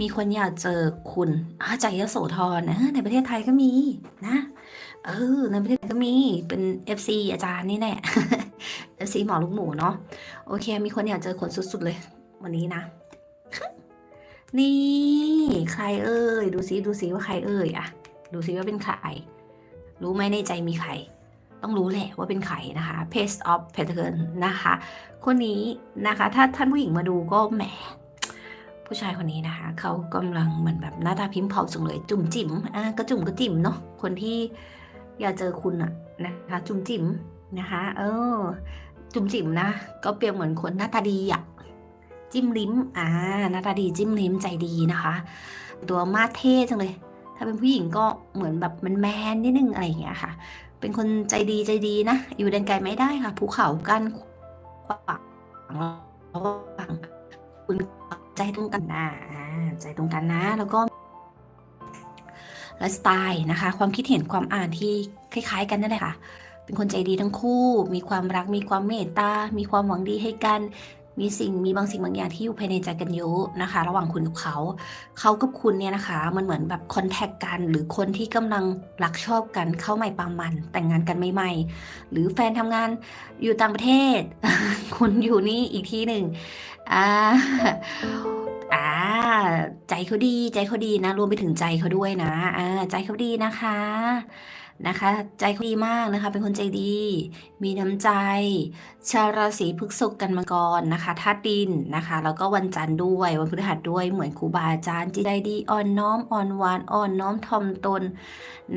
มีคนอยากเจอคุณอาใจยโสธรนะในประเทศไทยก็มีนะ เออ ในประเทศไทยก็มีเป็น FC อาจารย์นี่แหละ FC หมอลูกหมูเนาะโอเค มีคนอยากเจอคนสุดๆเลย วันนี้นะ นี่ ใครเอ่ยดูซิดูซิว่าใครเอ่ยอะดูซิว่าเป็นใคร รู้ไหมในใจมีใคร ต้องรู้แหละว่าเป็นใครนะคะ Page of Pentacle นะคะ คนนี้นะคะ ถ้าท่านผู้หญิงมาดูก็แหม ผู้ชายคนนี้นะคะ เขากำลังเหมือนแบบหน้าตาพิมพ์เผาจังเลย จุ่มจิ๋มอะก็จุ่มก็จิ๋มเนาะคนที่อยากเจอคุณอะนะคะ จุ่มจิ๋มนะคะ เออ จุ่มจิ๋มนะก็เปรียบเหมือนคนหน้าตาดีอะจิ้มลิ้มอ่าหน้าตาดีจิ้มลิ้มใจดีนะคะ ตัวมาเท่จังเลย ถ้าเป็นผู้หญิงก็เหมือนแบบมันแมนนิดนึงอะไรอย่างเงี้ยค่ะ เป็นคนใจดีใจดีนะ อยู่แดนไกลไม่ได้ค่ะภูเขากั้นขวางระหว่างคุณ ใจตรงกันนะใจตรงกันนะ แล้วก็ไลฟ์สไตล์นะคะ ความคิดเห็นความอ่านที่คล้าย ๆ กันนั่นแหละค่ะ เป็นคนใจดีทั้งคู่ มีความรัก มีความเมตตา มีความหวังดีให้กัน มีสิ่ง มีบางสิ่งบางอย่างที่อยู่ภายในใจกันเยอะนะคะ ระหว่างคุณกับเขา เขากับคุณเนี่ยนะคะ มันเหมือนแบบคอนแทคกัน หรือคนที่กำลังรักชอบกัน เข้าใหม่ปามัน แต่งงานกันใหม่ๆ หรือแฟนทำงานอยู่ต่างประเทศ คุณอยู่นี่อีกที่หนึ่ง อ่า อ่า ใจเขาดี ใจเขาดีนะ รวมไปถึงใจเขาด้วยนะ อ่า ใจเขาดีนะคะ นะคะ ใจเขาดีมากนะคะ เป็นคนใจดี มีน้ำใจ ชาวราศีพฤษภกันมังกรนะคะธาตุดินนะคะ แล้วก็วันจันทร์ด้วย วันพฤหัสด้วย เหมือนครูบาอาจารย์จิตใจดี อ่อนน้อม อ่อนหวาน อ่อนน้อมถ่อมตน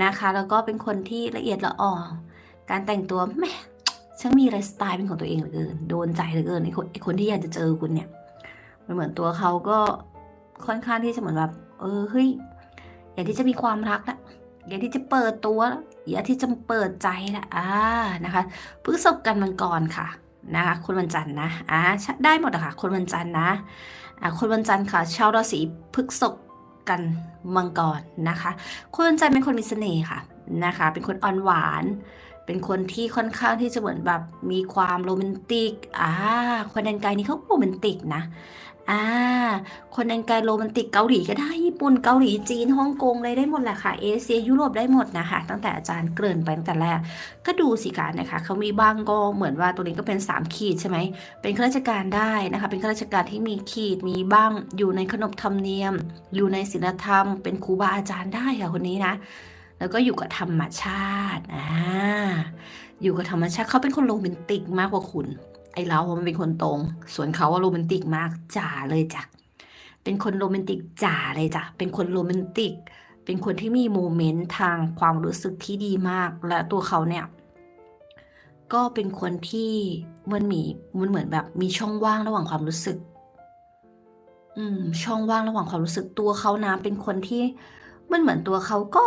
นะคะ แล้วก็เป็นคนที่ละเอียดละอ่อการแต่งตัวแม่ ช่างมีไลฟ์สไตล์เป็นของตัวเองเหลือเกิน โดนใจเหลือเกินไอ้คนไอ้คนที่อยากจะเจอคุณเนี่ย มันเหมือนตัวเขาก็ค่อนข้างที่จะเหมือนแบบ เออเฮ้ยอยากที่จะมีความรักละอยากที่จะเปิดตัวละอยากที่จะเปิดใจละอ่านะคะพฤษภกันมังกรค่ะนะคะคนวันจันทร์นะอ่าได้หมดอะค่ะ คนวันจันทร์นะอ่าคนวันจันทร์ค่ะ ชาวราศีพฤษภกันมังกรนะคะ คนวันจันทร์เป็นคนมีเสน่ห์ค่ะนะคะ เป็นคนอ่อนหวาน เป็นคนที่ค่อนข้างที่จะเหมือนแบบมีความโรแมนติก อ่า คนแดนไกลนี่เขาโรแมนติกนะ อ่า คนแดนไกลโรแมนติกเกาหลีก็ได้ญี่ปุ่นเกาหลีจีนฮ่องกงอะไรได้หมดแหละค่ะ เอเชียยุโรปได้หมดนะคะ ตั้งแต่อาจารย์เกริ่นไปตั้งแต่แรก ก็ดูสิการนะคะเขามีบ้างก็เหมือนว่าตัวนี้ก็เป็น 3 ขีดใช่ไหม เป็นข้าราชการได้นะคะ เป็นข้าราชการที่มีขีดมีบ้างอยู่ในขนบธรรมเนียม อยู่ในศีลธรรม เป็นครูบาอาจารย์ได้ค่ะคนนี้นะ แล้วก็อยู่กับธรรมชาติอ่าอยู่กับธรรมชาติเขาเป็นคนโรแมนติกมากกว่าคุณ ไอเราอะมันเป็นคนตรง ส่วนเขาว่าโรแมนติกมากจ๋าเลยจ้ะเป็นคนโรแมนติกจ๋าเลยจ้ะเป็นคนโรแมนติก เป็นคนที่มีโมเมนต์ทางความรู้สึกที่ดีมาก และตัวเขาเนี่ยก็เป็นคนที่มันมีมันเหมือนแบบมีช่องว่างระหว่างความรู้สึก อืม ช่องว่างระหว่างความรู้สึกตัวเขานะเป็นคนที่มันเหมือนตัวเขาก็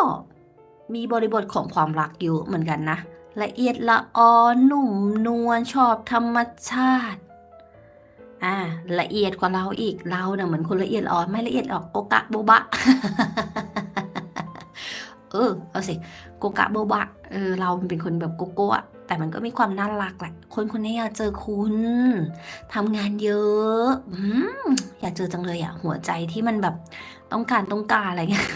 มีบริบทของความรักอยู่เหมือนกันนะ ละเอียดละออหนุ่มนวลชอบธรรมชาติอ่าละเอียดกว่าเราอีกเราเนี่ยเหมือนคนละเอียดอ่อนไม่ละเอียดออกโกกะโบบะเออเอาสิโกกะโบบะเออเราเป็นคนแบบโกโก้แต่มันก็มีความน่ารักแหละ คนคนนี้อยากเจอคุณทำงานเยอะอือยากเจอจังเลยอะหัวใจที่มันแบบต้องการต้องการอะไรเงี้ย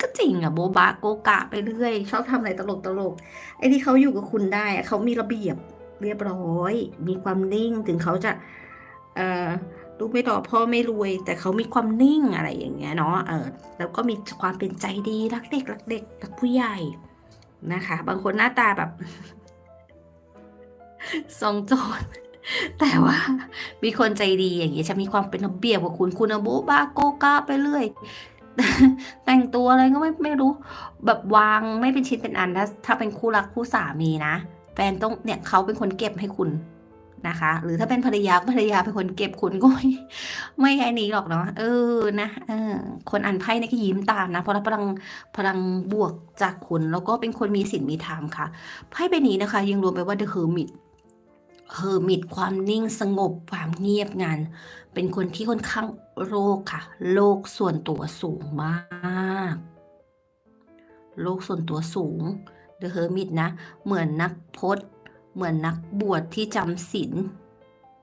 ก็จริงอะโบบะโกกะไปเรื่อย ชอบทำอะไรตลกตลกไอ้ที่เขาอยู่กับคุณได้เขามีระเบียบเรียบร้อย มีความนิ่งถึงเขาจะ เอ่อลูกไม่ต่อพ่อไม่รวย แต่เขามีความนิ่งอะไรอย่างเงี้ยเนาะเออแล้วก็มีความเป็นใจดีรักเด็กรักเด็กรักผู้ใหญ่นะคะ บางคนหน้าตาแบบทรงโจรแต่ว่ามีคนใจดีอย่างเงี้ยจะมีความเป็นระเบียบกว่าคุณคุณอะโบ๊ะบ้าโกกาไปเรื่อย แต่งตัวอะไรก็ไม่ไม่รู้ แบบวางไม่เป็นชิ้นเป็นอันถ้าถ้าเป็นคู่รักคู่สามีนะแฟนต้องเนี่ยเขาเป็นคนเก็บให้คุณนะคะ หรือถ้าเป็นภรรยาภรรยาเป็นคนเก็บคุณก็ไม่ไม่ไอ้นี้หรอกเนาะเออนะเออคนอ่านไพ่นี่ยก็ยิ้มตามนะ เพราะรับพลังพลังบวกจากคุณแล้วก็เป็นคนมีศีลมีธรรมค่ะไพ่ใบนี้นะคะ ยังรวมไปว่า The Hermit เฮอร์มิต เฮอร์มิตความนิ่งสงบความเงียบงันเป็นคนที่ค่อนข้างโลกค่ะ โลกส่วนตัวสูงมาก โลกส่วนตัวสูง The Hermit นะ เหมือนนักพจน์เหมือนนักบวชที่จำศีล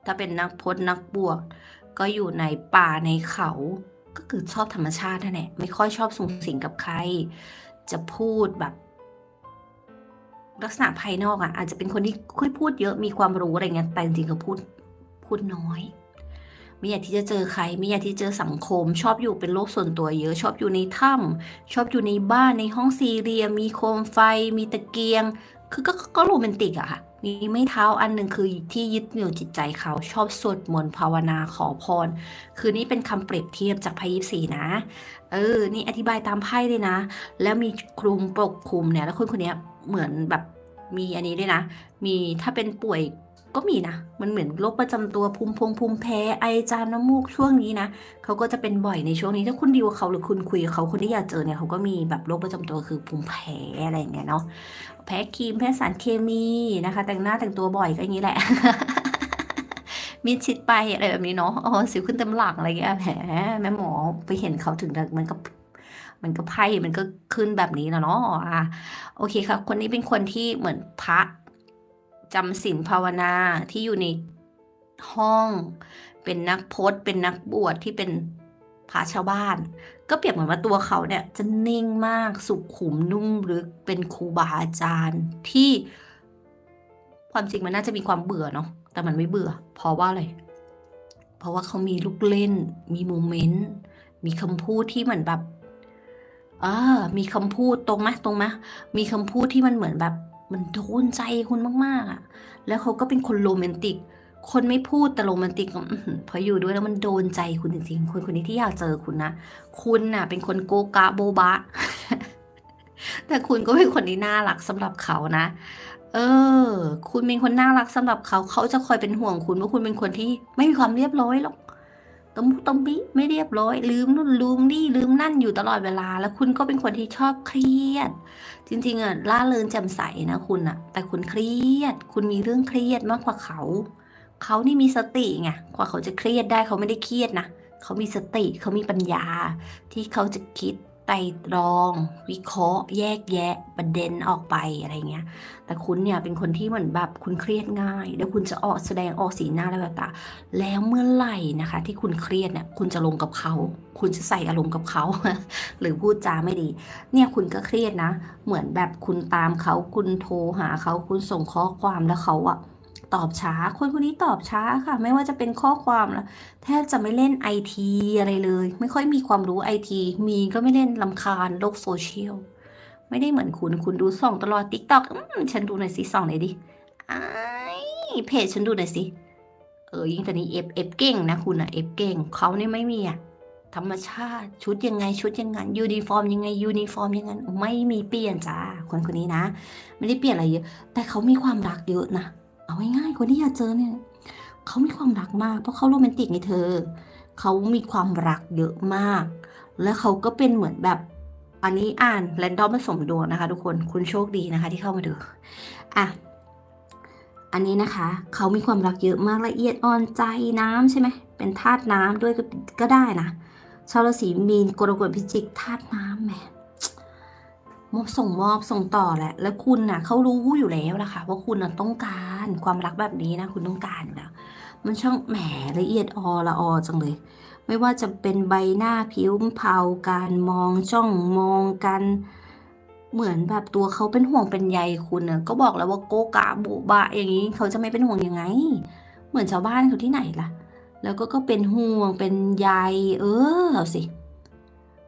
ถ้าเป็นนักพจน์นักบวชก็อยู่ในป่าในเขา ก็คือชอบธรรมชาตินั่นแหละไม่ค่อยชอบสูงสิงกับใคร จะพูดแบบ ลักษณะภายนอกอะ อาจจะเป็นคนที่ค่อยพูดเยอะมีความรู้อะไรเงี้ยแต่จริงๆก็พูดพูดน้อย ไม่อยากที่จะเจอใคร ไม่อยากที่จะเจอสังคม ชอบอยู่เป็นโลกส่วนตัวเยอะ ชอบอยู่ในถ้ำชอบอยู่ในบ้านในห้องสี่เหลี่ยมมีโคมไฟ มีตะเกียง คือก็ก็โรแมนติกอะค่ะมีไม้เท้าอันหนึ่งคือที่ยึดเหนี่ยวจิตใจเขาชอบสวดมนต์ภาวนาขอพร คือนี่เป็นคำเปรียบเทียบจากไพ่ยิปซีนะ เออ นี่อธิบายตามไพ่เลยนะ แล้วมีคลุมปกคลุมเนี่ย แล้วคนคนนี้ เหมือนแบบมีอันนี้ด้วยนะ มีถ้าเป็นป่วยก็มีนะ มันเหมือนโรคประจำตัวภูมิพงภูมิแพ้ไอจามน้ำมูกช่วงนี้นะเขาก็จะเป็นบ่อยในช่วงนี้ถ้าคุณดีลกับเขาหรือคุณคุยกับเขาคนที่อยากเจอเนี่ยเขาก็มีแบบโรคประจำตัวคือภูมิแพ้อะไรอย่างเงี้ยเนาะแพ้ครีมแพ้สารเคมีนะคะ แต่งหน้าแต่งตัวบ่อยก็อย่างนี้แหละมิดชิดไปอะไรแบบนี้เนาะอ๋อสิวขึ้นเต็มหลังอะไรเงี้ยแหมแม่หมอไปเห็นเขาถึงดังมันก็ มันก็ไพ่มันก็ขึ้นแบบนี้แล้วเนาะอะโอเคค่ะ คนนี้เป็นคนที่เหมือนพระจำศีลภาวนาที่อยู่ในห้อง เป็นนักพจน์เป็นนักบวชที่เป็นพระชาวบ้าน ก็เปรียบเหมือนว่าตัวเขาเนี่ยจะนิ่งมากสุขุมนุ่มลึกเป็นครูบาอาจารย์ที่ความจริงมันน่าจะมีความเบื่อเนาะแต่มันไม่เบื่อ เพราะว่าอะไร เพราะว่าเขามีลูกเล่น มีโมเมนต์ มีคำพูดที่เหมือนแบบ อ่ามีคำพูดตรงไหมตรงไหมมีคำพูดที่มันเหมือนแบบ มันโดนใจคุณมากๆอะ่ะ แล้วเขาก็เป็นคนโรแมนติก คนไม่พูดแต่โรแมนติกพออยู่ด้วยแล้วมันโดนใจคุณจริงๆคนคนนี้ที่อยากเจอคุณนะ คุณน่ะ เป็นคนโกกะโบบะ แต่คุณก็เป็นคนที่น่ารักสำหรับเขานะ เออ คุณเป็นคนน่ารักสำหรับเขา เขาจะคอยเป็นห่วงคุณว่าคุณเป็นคนที่ไม่มีความเรียบร้อยหรอก ตมบุตมบิไม่เรียบร้อย ลืมนู่นลืมนี่ลืมนั่นอยู่ตลอดเวลา แล้วคุณก็เป็นคนที่ชอบเครียด จริง ๆอะล่าเริงแจ่มใสนะคุณอะ แต่คุณเครียด คุณมีเรื่องเครียดมากกว่าเขา เขานี่มีสติไงกว่าเขาจะเครียดได้เขาไม่ได้เครียดนะเขามีสติเขามีปัญญาที่เขาจะคิด ไตร่ตรอง วิเคราะห์ แยกแยะประเด็นออกไปอะไรเงี้ย แต่คุณเนี่ยเป็นคนที่เหมือนแบบคุณเครียดง่าย แล้วคุณจะออกแสดงออกสีหน้าอะไรต่างๆแล้วเมื่อไหร่นะคะ ที่คุณเครียดเนี่ยคุณจะลงกับเขา คุณจะใส่อารมณ์กับเขา หรือพูดจาไม่ดี เนี่ยคุณก็เครียดนะ เหมือนแบบคุณตามเขาคุณโทรหาเขาคุณส่งข้อความแล้วเขาอะ ตอบช้า คนคนนี้ตอบช้าค่ะ ไม่ว่าจะเป็นข้อความแล้วแทบจะไม่เล่นไอทีอะไรเลย ไม่ค่อยมีความรู้ไอทีมีก็ไม่เล่นลำคาญโลกโซเชียล ไม่ได้เหมือนคุณคุณดูส่องตลอดติ๊กต็อกฉันดูหน่อยสิส่องหน่อยดิไอเพจฉันดูหน่อยสิ เออยิ่งตอนนี้เอฟเอฟเก่งนะคุณอะเอฟเก่งเขาเนี่ยไม่มีอะธรรมชาติชุดยังไงชุดยังไงยูนิฟอร์มยังไงยูนิฟอร์มยังไงไม่มีเปลี่ยนจ้าคนคนนี้นะ ไม่ได้เปลี่ยนอะไรเยอะ แต่เขามีความรักเยอะนะ เอาง่ายๆคนที่อยากเจอเนี่ยเขามีความรักมาก เพราะเขาโรแมนติกไงเธอ เขามีความรักเยอะมาก แล้วเขาก็เป็นเหมือนแบบ อันนี้อ่านแรนดอมผสมดวงนะคะ ทุกคนคุณโชคดีนะคะ ที่เข้ามาดูอะอันนี้นะคะ เขามีความรักเยอะมากละเอียดอ่อนใจน้ำใช่ไหมเป็นธาตุน้ำด้วยก็ก็ได้นะชาวราศีมีนกรกฎพิจิกธาตุน้ำแหมมอบส่งมอบส่งต่อแหละ แล้วคุณน่ะเขารู้อยู่แล้วนะคะว่าคุณน่ะต้องการ ความรักแบบนี้นะ คุณต้องการอยู่แล้ว มันช่างแหมละเอียดออละออจังเลย ไม่ว่าจะเป็นใบหน้าผิวเผาการมองจ้องมองกันเหมือนแบบตัวเขาเป็นห่วงเป็นใยคุณน่ะก็บอกแล้วว่าโกกะบุบะอย่างนี้เขาจะไม่เป็นห่วงยังไง เหมือนชาวบ้านเขาที่ไหนล่ะ แล้วก็ก็เป็นห่วงเป็นใยเออเอาสิ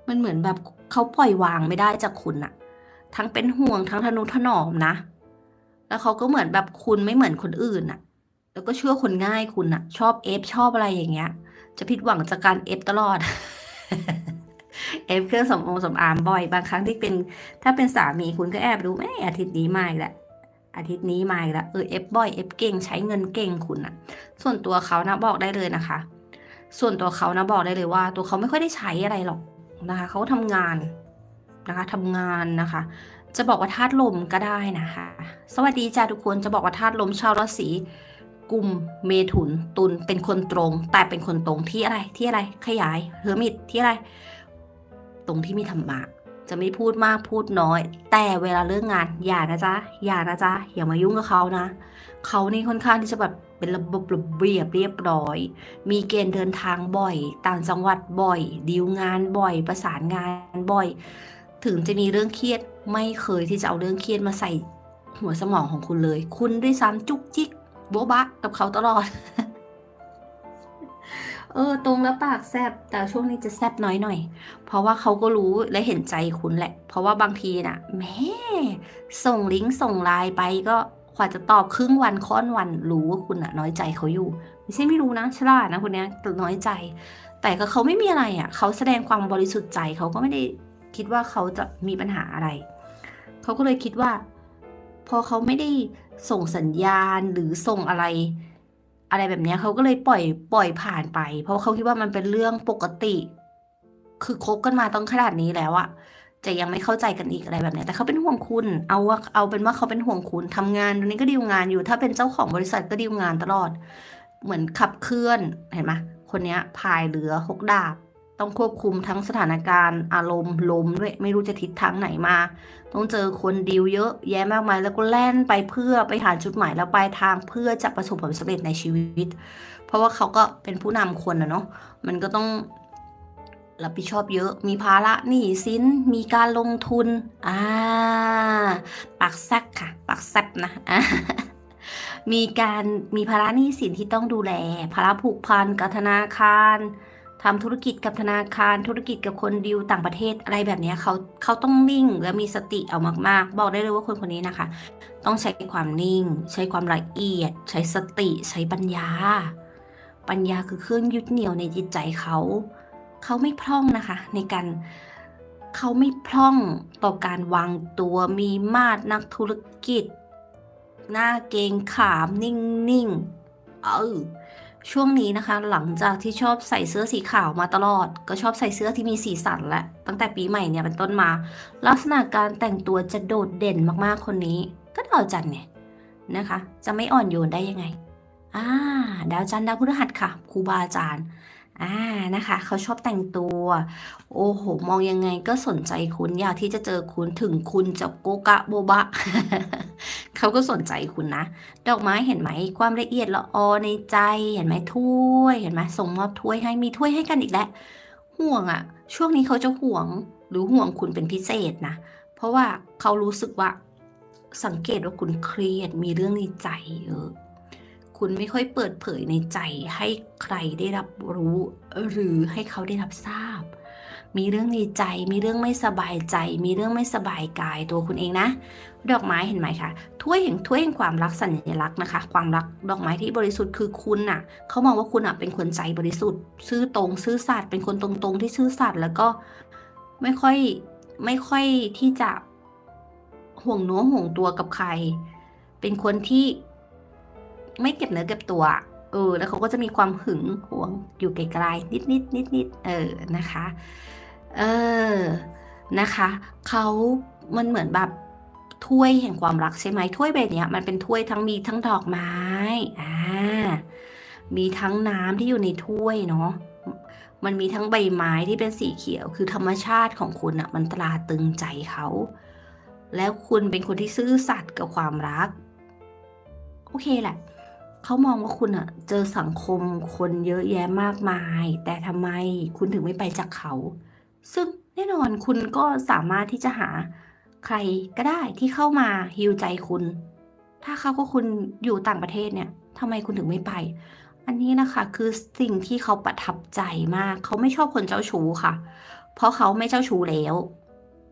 มันเหมือนแบบเขาปล่อยวางไม่ได้จากคุณอะทั้งเป็นห่วงทั้งทนุถนอมนะ แล้วเขาก็เหมือนแบบคุณไม่เหมือนคนอื่นอะแล้วก็เชื่อคนง่ายคุณอะชอบเอฟชอบอะไรอย่างเงี้ย จะผิดหวังจากการเอฟตลอดเอฟเครื่องสำอางสำอางบ่อย บางครั้งที่เป็น ถ้าเป็นสามีคุณก็แอบดูแม่อาทิตย์นี้มาอีกแล้วอาทิตย์นี้มาอีกแล้วเออเอฟบ่อยเอฟเก่งใช้เงินเก่งคุณอะส่วนตัวเขานะบอกได้เลยนะคะ ส่วนตัวเขานะบอกได้เลยว่า ตัวเขาไม่ค่อยได้ใช้อะไรหรอกนะคะเขาทำงานนะคะทำงานนะคะ จะบอกว่าธาตุลมก็ได้นะคะ สวัสดีจ้าทุกคนจะบอกว่าธาตุลมชาวราศีกุมเมถุนตุลเป็นคนตรง แต่เป็นคนตรงที่อะไรที่อะไรขยายเฮอร์มิตที่อะไร ตรงที่มีธรรมะจะไม่พูดมากพูดน้อย แต่เวลาเรื่องงานอย่านะจ๊ะอย่านะจ๊ะอย่ามายุ่งกับเขานะเขานี่ค่อนข้างที่จะแบบเป็นระบบระเบียบเรียบร้อย มีเกณฑ์เดินทางบ่อย ต่างจังหวัดบ่อยดีลงานบ่อย ประสานงานบ่อย ถึงจะมีเรื่องเครียดไม่เคยที่จะเอาเรื่องเครียดมาใส่หัวสมองของคุณเลย คุณด้วยซ้ำจุกจิกโบ๊ะบะกับเขาตลอด เออ ตรงแล้วปากแซบแต่ช่วงนี้จะแซบน้อยหน่อย เพราะว่าเขาก็รู้และเห็นใจคุณแหละ เพราะว่าบางทีน่ะแม่ส่งลิงก์ส่งไลน์ไปก็กว่าจะตอบครึ่งวันค่อนวันรู้ว่าคุณอะน้อยใจเขาอยู่ ไม่ใช่ไม่รู้นะฉลาดนะคนเนี้ยน้อยใจ แต่ก็เขาไม่มีอะไรอะเขาแสดงความบริสุทธิ์ใจเขาก็ไม่ได้ คิดว่าเขาจะมีปัญหาอะไร เขาก็เลยคิดว่า พอเขาไม่ได้ส่งสัญญาณหรือส่งอะไร อะไรแบบนี้เขาก็เลยปล่อยปล่อยผ่านไป เพราะเขาคิดว่ามันเป็นเรื่องปกติ คือคบกันมาต้องขนาดนี้แล้วอะจะยังไม่เข้าใจกันอีกอะไรแบบนี้ แต่เขาเป็นห่วงคุณ เอาว่าเอาเป็นว่าเขาเป็นห่วงคุณทำงานตรงนี้ก็ดีลงานอยู่ ถ้าเป็นเจ้าของบริษัทก็ดีลงานตลอด เหมือนขับเคลื่อน เห็นไหมคนนี้พายเรือหกดาบ ต้องควบคุมทั้งสถานการณ์อารมณ์ลมด้วยไม่รู้จะทิศทางไหนมา ต้องเจอคนดีลเยอะแยะมากมายแล้วก็แล่นไปเพื่อไปหาจุดหมายแล้วปลายทางเพื่อจะประสบผลสำเร็จในชีวิต เพราะว่าเขาก็เป็นผู้นำคนนะเนาะมันก็ต้องรับผิดชอบเยอะ มีภาระหนี้สิน มีการลงทุน อ่า ปากแซกค่ะ ปากแซบนะ มีการ มีภาระหนี้สินที่ต้องดูแล ภาระผูกพันกับธนาคาร ทำธุรกิจกับธนาคารธุรกิจกับคนดิวต่างประเทศอะไรแบบนี้เขาเขาต้องนิ่งและมีสติเอามากๆ บอกได้เลยว่าคนคนนี้นะคะ ต้องใช้ความนิ่ง ใช้ความละเอียด ใช้สติ ใช้ปัญญา ปัญญาคือเครื่องยึดเหนี่ยวในจิตใจเขาเขาไม่พร่องนะคะ ในการเขาไม่พร่องต่อการวางตัวมีมาดนักธุรกิจ หน้าเกงขามนิ่งๆเออ ช่วงนี้นะคะ หลังจากที่ชอบใส่เสื้อสีขาวมาตลอด ก็ชอบใส่เสื้อที่มีสีสันและ ตั้งแต่ปีใหม่เนี่ยเป็นต้นมา ลักษณะการแต่งตัวจะโดดเด่นมากๆคนนี้ ก็ดาวจันทร์ไงนะคะ จะไม่อ่อนโยนได้ยังไงอ่าดาวจันทร์ดาวพฤหัสค่ะครูบาอาจารย์ อ่านะคะ เขาชอบแต่งตัว โอ้โห มองยังไงก็สนใจคุณอยากที่จะเจอคุณถึงคุณจะโกกะโบบะ เขาก็สนใจคุณนะ ดอกไม้เห็นไหมความละเอียดละออในใจเห็นไหมถ้วยเห็นไหมส่งมอบถ้วยให้มีถ้วยให้กันอีกแล้วห่วงอะช่วงนี้เขาจะห่วงหรือห่วงคุณเป็นพิเศษนะ เพราะว่าเขารู้สึกว่าสังเกตว่าคุณเครียดมีเรื่องในใจเยอะ คุณไม่ค่อยเปิดเผยในใจให้ใครได้รับรู้ หรือให้เขาได้รับทราบ มีเรื่องในใจ มีเรื่องไม่สบายใจ มีเรื่องไม่สบายกายตัวคุณเองนะ ดอกไม้เห็นไหมคะถ้วยแห่งถ้วยแห่งความรักสัญลักษณ์นะคะ ความรักดอกไม้ที่บริสุทธิ์คือคุณน่ะเขามองว่าคุณอะเป็นคนใจบริสุทธิ์ ซื่อตรงซื่อสัตย์เป็นคนตรงๆ ที่ซื่อสัตย์แล้วก็ไม่ค่อยไม่ค่อยที่จะห่วงเนื้อห่วงตัวกับใคร เป็นคนที่ ไม่เก็บเนื้อเก็บตัวเออแล้วเขาก็จะมีความหึงหวงอยู่ไกลๆนิดนิดนิดนิดเออนะคะเออนะคะเขามันเหมือนแบบถ้วยแห่งความรักใช่ไหมถ้วยใบเนี้ยมันเป็นถ้วยทั้งมีทั้งดอกไม้อ่ามีทั้งน้ำที่อยู่ในถ้วยเนาะมันมีทั้งใบไม้ที่เป็นสีเขียว คือธรรมชาติของคุณอะมันตราตรึงใจเขา แล้วคุณเป็นคนที่ซื่อสัตย์กับความรัก โอเคแหละ เขามองว่าคุณอะเจอสังคมคนเยอะแยะมากมาย แต่ทำไมคุณถึงไม่ไปจากเขา ซึ่งแน่นอนคุณก็สามารถที่จะหาใครก็ได้ที่เข้ามาฮิวใจคุณ ถ้าเขาก็คุณอยู่ต่างประเทศเนี่ยทำไมคุณถึงไม่ไป อันนี้นะคะคือสิ่งที่เขาประทับใจมาก เขาไม่ชอบคนเจ้าชู้ค่ะ เพราะเขาไม่เจ้าชู้แล้ว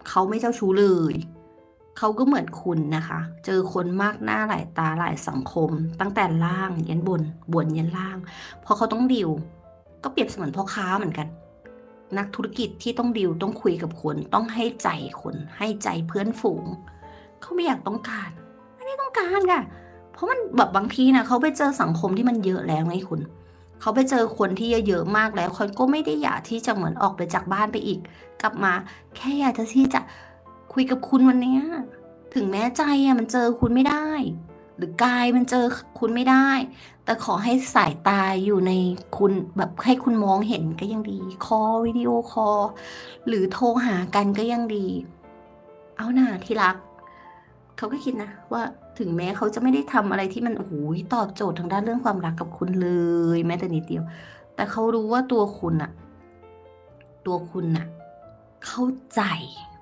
เขาไม่เจ้าชู้เลย เขาก็เหมือนคุณนะคะ เจอคนมากหน้าหลายตาหลายสังคม ตั้งแต่ล่างยันบน บนยันล่างเพราะเขาต้องดิว ก็เปรียบเสมือนพ่อค้าเหมือนกัน นักธุรกิจที่ต้องดิวต้องคุยกับคน ต้องให้ใจคน ให้ใจเพื่อนฝูง เขาไม่อยากต้องการ ไม่ได้ต้องการค่ะ เพราะมันแบบบางทีนะเขาไปเจอสังคมที่มันเยอะแล้วไงคุณ เขาไปเจอคนที่เยอะๆมากแล้วเขาก็ไม่ได้อยากที่จะเหมือนออกไปจากบ้านไปอีก กลับมา แค่อยากจะที่จะ คุยกับคุณวันนี้ถึงแม้ใจอะมันเจอคุณไม่ได้ หรือกายมันเจอคุณไม่ได้ แต่ขอให้สายตาอยู่ในคุณแบบให้คุณมองเห็นก็ยังดี คอวิดีโอคอลหรือโทรหากันก็ยังดี เอาหน่าที่รัก เขาก็คิดนะว่าถึงแม้เขาจะไม่ได้ทำอะไรที่มันโอ้โหตอบโจทย์ทางด้านเรื่องความรักกับคุณเลย แม้แต่นิดเดียว แต่เขารู้ว่าตัวคุณอะตัวคุณอะเข้าใจ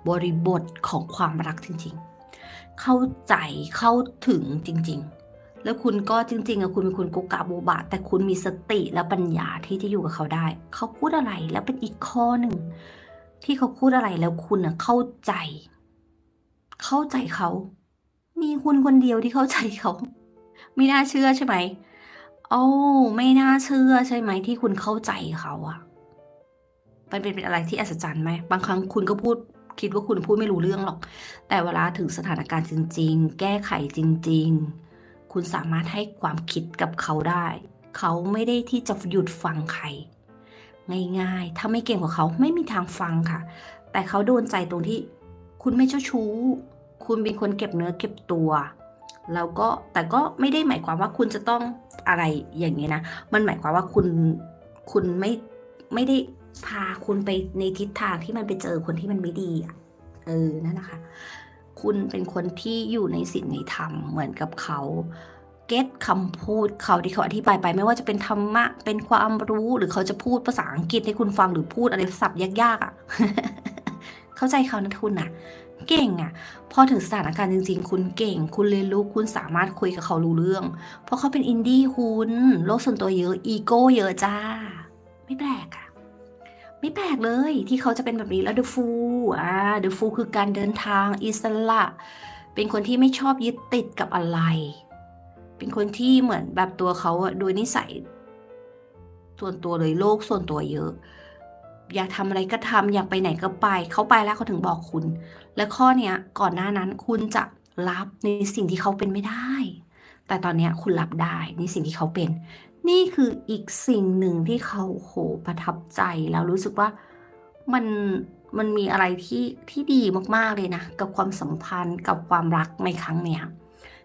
บริบทของความรักจริงๆ เข้าใจเข้าถึงจริงๆ แล้วคุณก็จริงๆอะคุณเป็นคนกุกกะโบบะ แต่คุณมีสติและปัญญาที่จะอยู่กับเขาได้ เขาพูดอะไรแล้วเป็นอีกข้อหนึ่ง ที่เขาพูดอะไรแล้วคุณอะเข้าใจ เข้าใจเขา มีคุณคนเดียวที่เข้าใจเขาไม่น่าเชื่อใช่ไหมโอ้ไม่น่าเชื่อใช่ไหมที่คุณเข้าใจเขาอะมันเป็นอะไรที่อัศจรรย์ไหม บางครั้งคุณก็พูด คิดว่าคุณพูดไม่รู้เรื่องหรอก แต่เวลาถึงสถานการณ์จริง ๆ แก้ไขจริง ๆ คุณสามารถให้ความคิดกับเขาได้ เขาไม่ได้ที่จะหยุดฟังใคร ง่ายๆ ถ้าไม่เก่งกว่าเขาไม่มีทางฟังค่ะ แต่เขาโดนใจตรงที่ คุณไม่เจ้าชู้ คุณเป็นคนเก็บเนื้อเก็บตัวแล้วก็แต่ก็ไม่ได้หมายความว่าคุณจะต้องอะไรอย่างนี้นะ มันหมายความว่าคุณคุณไม่ไม่ได้ พาคุณไปในทิศทางที่มันไปเจอคนที่มันไม่ดีอะเออนั่นนะคะ คุณเป็นคนที่อยู่ในศีลในธรรมเหมือนกับเขาเก็ตคำพูดเขาที่เขาอธิบายไปไม่ว่าจะเป็นธรรมะเป็นความรู้หรือเขาจะพูดภาษาอังกฤษให้คุณฟังหรือพูดอะไรศัพท์ยากๆอะเข้าใจเขานะคุณอะ เก่งอะ พอถึงสถานการณ์จริง ๆ คุณเก่ง คุณเรียนรู้คุณสามารถคุยกับเขารู้เรื่อง เพราะเขาเป็นอินดี้คุณโลกส่วนตัวเยอะอีโก้เยอะจ้า ไม่แปลกอะ ไม่แปลกเลยที่เขาจะเป็นแบบนี้แล้วเดอะฟูอ่าเดอะฟูคือการเดินทางอิสระ เป็นคนที่ไม่ชอบยึดติดกับอะไร เป็นคนที่เหมือนแบบตัวเขาอะโดยนิสัย ส่วนตัวเลยโลกส่วนตัวเยอะ อยากทำอะไรก็ทำอยากไปไหนก็ไป เขาไปแล้วเขาถึงบอกคุณ และข้อเนี้ยก่อนหน้านั้นคุณจะรับในสิ่งที่เขาเป็นไม่ได้ แต่ตอนเนี้ยคุณรับได้ในสิ่งที่เขาเป็น นี่คืออีกสิ่งหนึ่งที่เขาโหประทับใจแล้วรู้สึกว่ามันมันมีอะไรที่ที่ดีมากๆเลยนะ กับความสัมพันธ์กับความรักในครั้งเนี้ย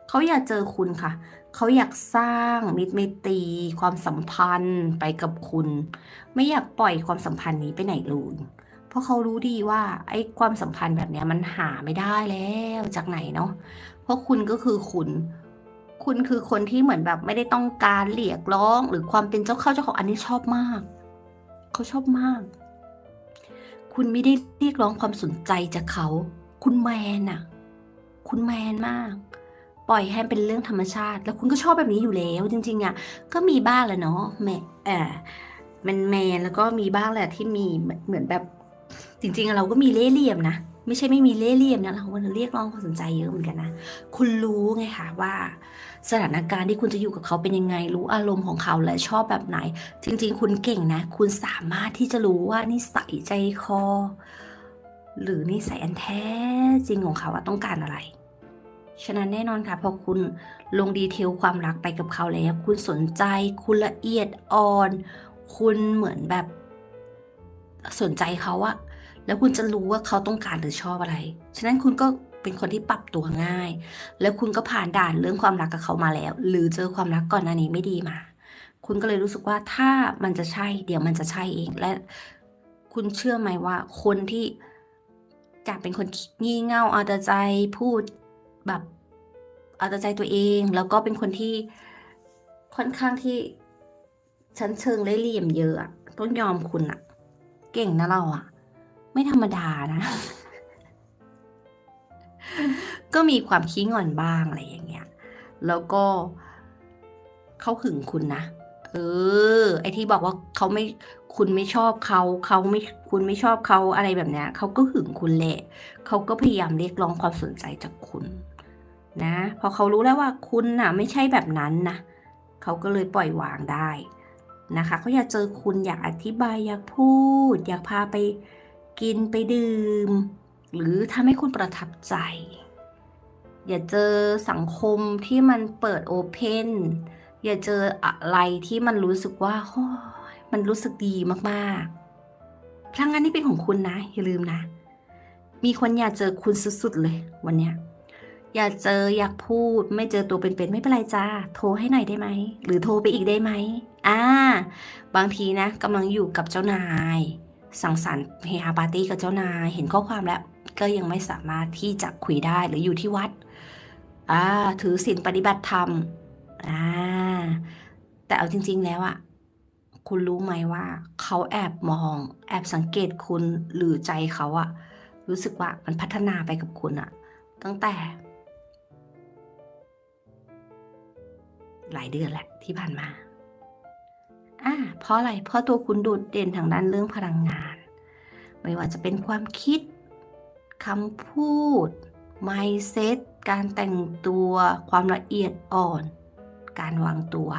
เขาอยากเจอคุณค่ะ เขาอยากสร้างมิตรไมตรีความสัมพันธ์ไปกับคุณ ไม่อยากปล่อยความสัมพันธ์นี้ไปไหนเลยเพราะเขารู้ดีว่าไอ้ความสัมพันธ์แบบเนี้ยมันหาไม่ได้แล้วจากไหนเนาะเพราะคุณก็คือคุณ คุณคือคนที่เหมือนแบบไม่ได้ต้องการเรียกร้อง หรือความเป็นเจ้าเข้าเจ้าของอันนี้ชอบมาก เขาชอบมาก คุณไม่ได้เรียกร้องความสนใจจากเขา คุณแมนอะคุณแมนมาก ปล่อยให้เป็นเรื่องธรรมชาติ แล้วคุณก็ชอบแบบนี้อยู่แล้วจริง ๆอะก็มีบ้างแหละเนาะแม่เออมันแมนแล้วก็มีบ้างแหละที่มีเหมือนแบบจริง ๆ เราก็มีเล่ห์เหลี่ยมนะไม่ใช่ไม่มีเล่ห์เหลี่ยมนะเราก็เรียกร้องความสนใจเยอะเหมือนกันนะ คุณรู้ไงคะว่า สถานการณ์ที่คุณจะอยู่กับเขาเป็นยังไง รู้อารมณ์ของเขาและชอบแบบไหน จริง ๆ คุณเก่งนะ คุณสามารถที่จะรู้ว่านิสัยใจคอ หรือนิสัยอันแท้จริงของเขาว่าต้องการอะไร ฉะนั้นแน่นอนค่ะพอคุณลงดีเทลความรักไปกับเขาแล้ว คุณสนใจ คุณละเอียดอ่อน คุณเหมือนแบบสนใจเขาอะแล้วคุณจะรู้ว่าเขาต้องการหรือชอบอะไร ฉะนั้นคุณก็ เป็นคนที่ปรับตัวง่าย แล้วคุณก็ผ่านด่านเรื่องความรักกับเขามาแล้ว หรือเจอความรักก่อนหน้านี้ไม่ดีมา คุณก็เลยรู้สึกว่าถ้ามันจะใช่ เดี๋ยวมันจะใช่เอง และคุณเชื่อไหมว่า คนที่จากเป็นคนงี่เง่าเอาแต่ใจพูดแบบเอาแต่ใจตัวเอง แล้วก็เป็นคนที่ค่อนข้างที่ชั้นเชิงเล่ห์เหลี่ยมเยอะต้องยอมคุณอะเก่งนะเราอะไม่ธรรมดานะ ก็มีความขี้งอนบ้างอะไรอย่างเงี้ย แล้วก็เขาหึงคุณนะ เออ ไอที่บอกว่าเขาไม่ คุณไม่ชอบเขา เขาไม่ คุณไม่ชอบเขาอะไรแบบเนี้ย เขาก็หึงคุณแหละ เขาก็พยายามเรียกร้องความสนใจจากคุณ นะ พอเขารู้แล้วว่าคุณน่ะ ไม่ใช่แบบนั้นนะเขาก็เลยปล่อยวางได้นะคะเขาอยากเจอคุณอยากอธิบายอยากพูด อยากพาไปกินไปดื่ม หรือทำให้คุณประทับใจ อย่าเจอสังคมที่มันเปิดโอเพนอย่าเจออะไรที่มันรู้สึกว่าโอ้ยมันรู้สึกดีมากๆพลังงานนี้เป็นของคุณนะ อย่าลืมนะ มีคนอยากเจอคุณสุดๆเลยวันเนี้ยอยากเจออยากพูด ไม่เจอตัวเป็นๆไม่เป็นไรจ้าโทรให้หน่อยได้ไหม หรือโทรไปอีกได้ไหมอ่าบางทีนะกำลังอยู่กับเจ้านาย สังสรรค์เฮฮาปาร์ตี้กับเจ้านาย เห็นข้อความแล้ว ก็ยังไม่สามารถที่จะคุยได้หรืออยู่ที่วัดอ่าถือศีลปฏิบัติธรรมอ่าแต่เอาจริง ๆ แล้วอะคุณรู้ไหมว่า เขาแอบมอง แอบสังเกตคุณหรือใจเขาอะรู้สึกว่ามันพัฒนาไปกับคุณอะตั้งแต่ หลายเดือนแหละที่ผ่านมาอ่าเพราะอะไร เพราะตัวคุณโดดเด่นทางด้านเรื่องพลังงาน ไม่ว่าจะเป็นความคิด คำพูด mindset การแต่งตัว ความละเอียดอ่อน การวางตัว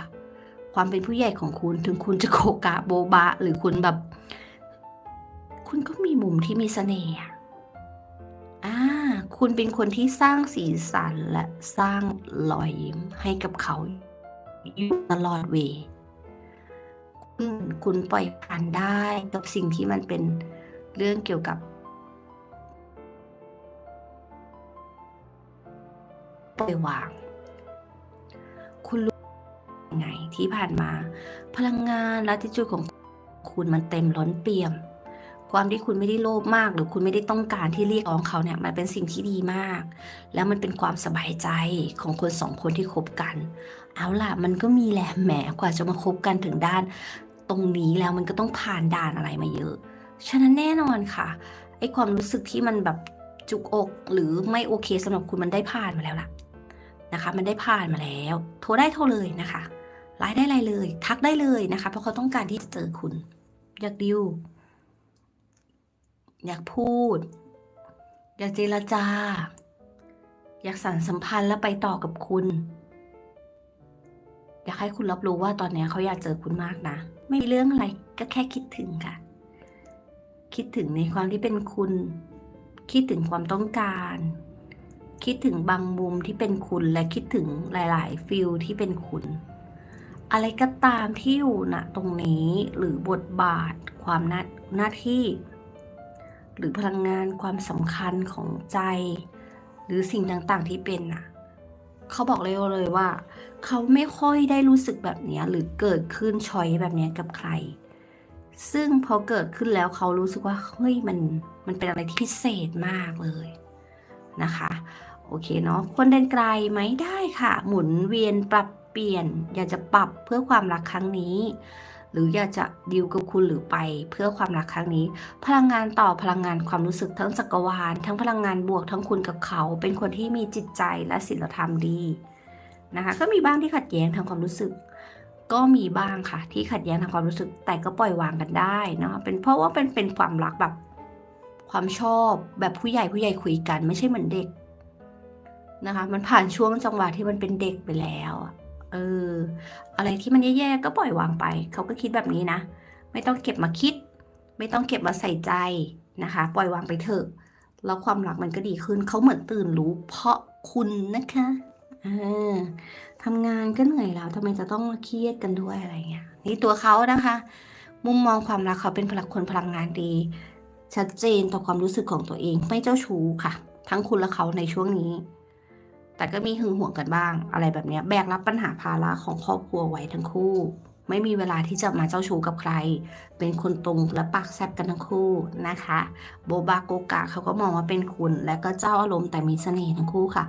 ความเป็นผู้ใหญ่ของคุณถึงคุณจะโกกะโบบะ หรือคุณแบบ คุณก็มีมุมที่มีเสน่ห์อ่าคุณเป็นคนที่สร้างสีสันและสร้างรอยยิ้มให้กับเขาอยู่ตลอดเวย์คุณคุณปล่อยผ่านได้กับสิ่งที่มันเป็นเรื่องเกี่ยวกับ ปล่อยวาง คุณรู้ยังไงที่ผ่านมา พลังงานและทิจูดของคุณมันเต็มล้นเปี่ยม ความที่คุณไม่ได้โลภมาก หรือคุณไม่ได้ต้องการที่เรียกร้องเขาเนี่ยมันเป็นสิ่งที่ดีมาก แล้วมันเป็นความสบายใจของคนสองคนที่คบกัน เอาล่ะมันก็มีแหละแหมกว่าจะมาคบกันถึงด้าน ตรงนี้แล้วมันก็ต้องผ่านด่านอะไรมาเยอะ ฉะนั้นแน่นอนค่ะไอความรู้สึกที่มันแบบจุกอกหรือไม่โอเคสำหรับคุณมันได้ผ่านมาแล้วล่ะ นะคะ มันได้ผ่านมาแล้ว โทรได้โทรเลยนะคะไลน์ได้ไลน์เลย ทักได้เลยนะคะ เพราะเขาต้องการที่จะเจอคุณ อยากดิวอยากพูด อยากเจรจา อยากสานสัมพันธ์และไปต่อกับคุณ อยากให้คุณรับรู้ว่าตอนนี้เขาอยากเจอคุณมากนะ ไม่มีเรื่องอะไรก็แค่คิดถึงค่ะ คิดถึงในความที่เป็นคุณ คิดถึงความต้องการ คิดถึงบางมุมที่เป็นคุณและคิดถึงหลาย ๆ ฟิลที่เป็นคุณ อะไรก็ตามที่อยู่ณตรงนี้หรือบทบาท ความหน้าหน้าที่ หรือพลังงานความสำคัญของใจ หรือสิ่งต่าง ๆ ที่เป็นน่ะเขาบอกเลยเลยว่า เขาไม่ค่อยได้รู้สึกแบบนี้หรือเกิดขึ้นชอยแบบนี้กับใคร ซึ่งพอเกิดขึ้นแล้วเขารู้สึกว่าเฮ้ยมันมันเป็นอะไรที่พิเศษมากเลยนะคะ โอเคเนาะคนเดินไกลไหมได้ค่ะ หมุนเวียนปรับเปลี่ยน อยากจะปรับเพื่อความรักครั้งนี้ หรืออยากจะดิวกับคุณหรือไปเพื่อความรักครั้งนี้ พลังงานต่อพลังงานความรู้สึกทั้งจักรวาล ทั้งพลังงานบวกทั้งคุณกับเขา เป็นคนที่มีจิตใจและศีลธรรมดีนะคะ ก็มีบ้างที่ขัดแย้งทางความรู้สึก ก็มีบ้างค่ะ ที่ขัดแย้งทางความรู้สึก แต่ก็ปล่อยวางกันได้เนาะเป็นเพราะว่าเป็นเป็นความรักแบบความชอบแบบผู้ใหญ่ผู้ใหญ่คุยกัน ไม่ใช่เหมือนเด็ก นะคะ มันผ่านช่วงจังหวะที่มันเป็นเด็กไปแล้วเอออะไรที่มันแย่ๆก็ปล่อยวางไป เขาก็คิดแบบนี้นะ ไม่ต้องเก็บมาคิด ไม่ต้องเก็บมาใส่ใจนะคะ ปล่อยวางไปเถอะแล้วความรักมันก็ดีขึ้น เขาเหมือนตื่นรู้ เพราะคุณนะคะเออทำงานก็เหนื่อยแล้วทำไมจะต้องมาเครียดกันด้วยอะไรเงี้ยนี่ตัวเขานะคะ มุมมองความรักเขาเป็นพลังคนพลังงานดี ชัดเจนต่อความรู้สึกของตัวเองไม่เจ้าชู้ค่ะ ทั้งคุณและเขาในช่วงนี้ แต่ก็มีหึงหวงกันบ้าง อะไรแบบนี้แบกรับปัญหาภาระของครอบครัวไว้ทั้งคู่ ไม่มีเวลาที่จะมาเจ้าชู้กับใคร เป็นคนตรงและปากแซบกันทั้งคู่นะคะ โบบาโกกะเขาก็มองว่าเป็นคุณ และก็เจ้าอารมณ์แต่มีเสน่ห์ทั้งคู่ค่ะ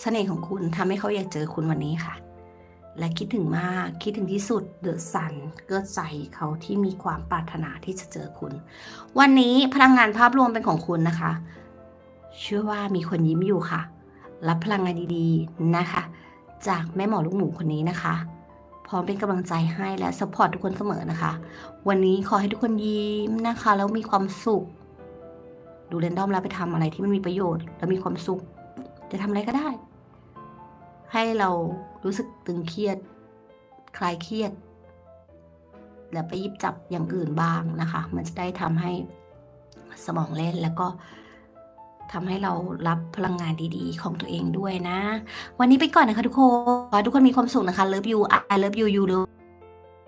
เสน่ห์ของคุณทำให้เขาอยากเจอคุณวันนี้ค่ะ และคิดถึงมากคิดถึงที่สุดเดือดสันเกิดใจเขาที่มีความปรารถนาที่จะเจอคุณ วันนี้พลังงานภาพรวมเป็นของคุณนะคะ เชื่อว่ามีคนยิ้มอยู่ค่ะ รับพลังงานดีๆนะคะ จากแม่หมอลูกหมูคนนี้นะคะ พร้อมเป็นกำลังใจให้และสปอร์ตทุกคนเสมอนะคะ วันนี้ขอให้ทุกคนยิ้มนะคะ แล้วมีความสุข ดูเรนดอมแล้วไปทำอะไรที่มันมีประโยชน์ แล้วมีความสุข จะทำอะไรก็ได้ ให้เรารู้สึกตึงเครียด คลายเครียด แล้วไปยิบจับอย่างอื่นบ้างนะคะ มันจะได้ทำให้สมองเล่นแล้วก็ ทำให้เรารับพลังงานดีๆ ของตัวเองด้วยนะ วันนี้ไปก่อนนะคะทุกคน ขอทุกคนมีความสุขนะคะ Love you I love you you love